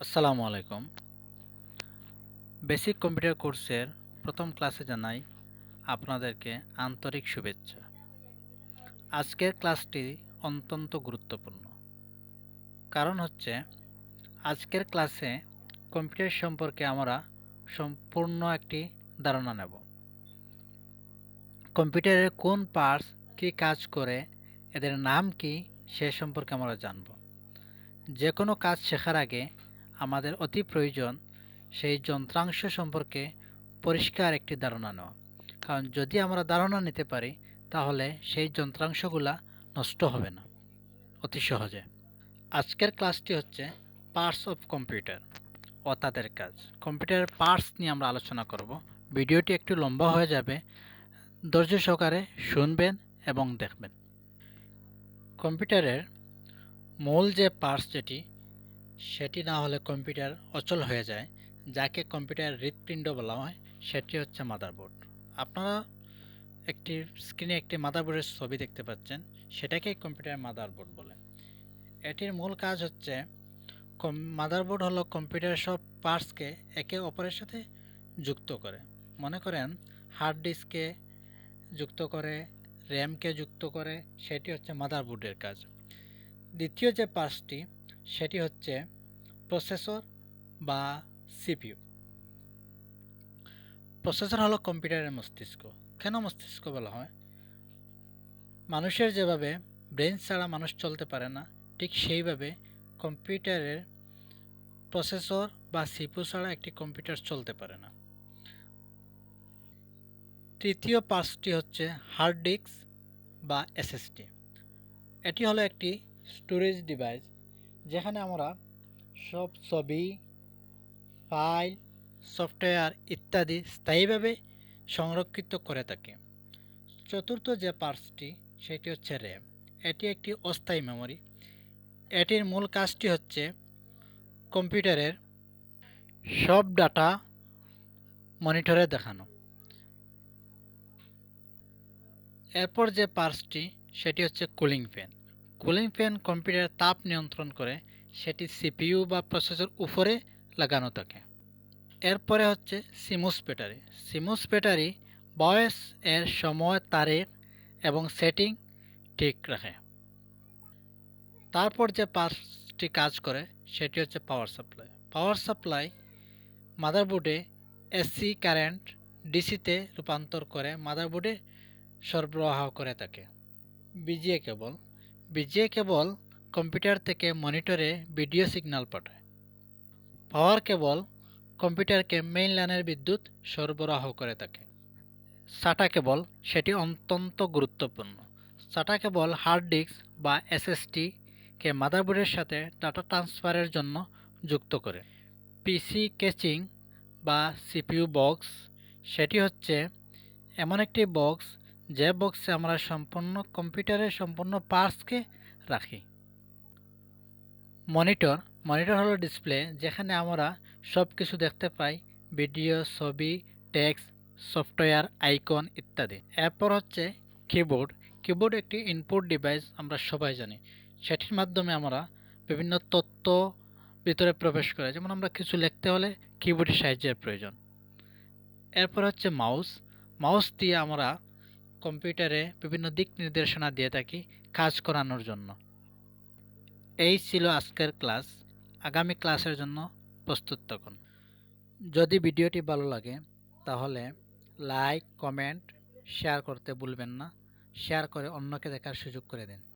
আসসালামু আলাইকুম। Basic computer কোর্সের প্রথম ক্লাসে জানাই আপনাদেরকে আন্তরিক শুভেচ্ছা। আজকের ক্লাসটি অত্যন্ত গুরুত্বপূর্ণ। কারণ হচ্ছে, আজকের ক্লাসে কম্পিউটার সম্পর্কে আমরা সম্পূর্ণ একটি ধারণা নেব। কম্পিউটারের কোন পার্টস কী কাজ করে, এদের নাম কি, সে সম্পর্কে আমরা জানব। যে কোনো কাজ শেখার আগে আমাদের অতি প্রয়োজন সেই যন্ত্রাংশ সম্পর্কে পরিষ্কার একটি ধারণা নেওয়া কারণ যদি আমরা ধারণা নিতে পারি, তাহলে সেই যন্ত্রাংশগুলা নষ্ট হবে না। অতি সহজে। আজকের ক্লাসটি হচ্ছে পার্টস অফ কম্পিউটার ও তাদের কাজ। কম্পিউটারের পার্টস নিয়ে আমরা আলোচনা করব। ভিডিওটি একটু লম্বা হয়ে যাবে। ধৈর্য সহকারে শুনবেন এবং দেখবেন। কম্পিউটারের মূল যে পার্টস যেটি সেটি না হলে কম্পিউটার অচল হয়ে যায়। যাকে কম্পিউটার হৃৎপিণ্ড বলা হয়, সেটি হচ্ছে মাদারবোর্ড। আপনারা একটি স্ক্রিনে একটি মাদারবোর্ডের ছবি দেখতে পাচ্ছেন, সেটাকেই কম্পিউটার মাদারবোর্ড বলে। এটির মূল কাজ হচ্ছে মাদারবোর্ড হলো কম্পিউটারের সব পার্টসকে একে অপরের সাথে যুক্ত করে। মনে করেন, হার্ড ডিস্কে যুক্ত করে, র্যামকে যুক্ত করে, সেটি হচ্ছে মাদারবোর্ডের কাজ। দ্বিতীয় যে পার্টসটি সেটি হচ্ছে প্রসেসর বা সিপিইউ। প্রসেসর হলো কম্পিউটারের মস্তিষ্ক। কেন মস্তিষ্ক বলা হয়? মানুষের যেভাবে ব্রেন ছাড়া মানুষ চলতে পারে না, ঠিক সেইভাবে কম্পিউটারের প্রসেসর বা সিপিইউ ছাড়া একটি কম্পিউটার চলতে পারে না। তৃতীয় পার্টসটি হচ্ছে হার্ড ডিস্ক বা এসএসডি। এটি হলো একটি স্টোরেজ ডিভাইস যেখানে আমরা সব ছবি, ফাইল, সফটওয়্যার ইত্যাদি স্থায়ীভাবে সংরক্ষিত করে থাকি। চতুর্থ যে পার্টসটি, সেটি হচ্ছে র্যাম এটি একটি অস্থায়ী মেমোরি এটির মূল কাজটি হচ্ছে কম্পিউটারের সব ডাটা মনিটরে দেখানো। এরপর যে পার্টসটি, সেটি হচ্ছে কুলিং ফ্যান কুলিং ফ্যান কম্পিউটারের তাপ নিয়ন্ত্রণ করে, সেটি সিপিইউ বা প্রসেসর উপরে লাগানো থাকে। এরপরে হচ্ছে সিমুস ব্যাটারি। সিমুস ব্যাটারি বয়স এর সময় তারিখ এবং সেটিং ঠিক রাখে। তারপর যে পার্টসটি কাজ করে, সেটি হচ্ছে পাওয়ার সাপ্লাই। পাওয়ার সাপ্লাই মাদারবোর্ডে এসি কারেন্ট ডিসিতে রূপান্তর করে মাদারবোর্ডে সরবরাহ করে থাকে। VGA cable. VGA cable computer থেকে মনিটরে ভিডিও সিগন্যাল পাঠায়। পাওয়ার কেবল কম্পিউটারকে মেইন লাইনের বিদ্যুৎ সরবরাহ করে থাকে। সাটা কেবল সেটি অত্যন্ত গুরুত্বপূর্ণ। সাটা কেবল হার্ড ডিস্ক বা এসএসটিকে মাদারবোর্ডের সাথে ডাটা ট্রান্সফারের জন্য যুক্ত করে। পিসি কেচিং বা সিপিইউ বক্স, সেটি হচ্ছে এমন একটি বক্স যে বক্সে আমরা সম্পূর্ণ কম্পিউটারের সম্পূর্ণ পার্টসকে রাখি। মনিটর মনিটর হলো ডিসপ্লে যেখানে আমরা সব কিছু দেখতে পাই ভিডিও ছবি টেক্সট সফটওয়্যার আইকন ইত্যাদি। এরপর হচ্ছে কিবোর্ড কিবোর্ড একটি ইনপুট ডিভাইস আমরা সবাই জানি। সেটির মাধ্যমে আমরা বিভিন্ন তথ্য ভিতরে প্রবেশ করে, যেমন আমরা কিছু লিখতে হলে কিবোর্ডের সাহায্যের প্রয়োজন। এরপর হচ্ছে মাউস মাউস দিয়ে আমরা কম্পিউটারে বিভিন্ন দিক নির্দেশনা দিয়ে থাকি কাজ করানোর জন্য। এই ছিল আজকের ক্লাস। আগামী ক্লাসের জন্য প্রস্তুত থাকুন। যদি ভিডিওটি ভালো লাগে, তাহলে লাইক, কমেন্ট, শেয়ার করতে ভুলবেন না। শেয়ার করে অন্যকে দেখার সুযোগ করে দিন।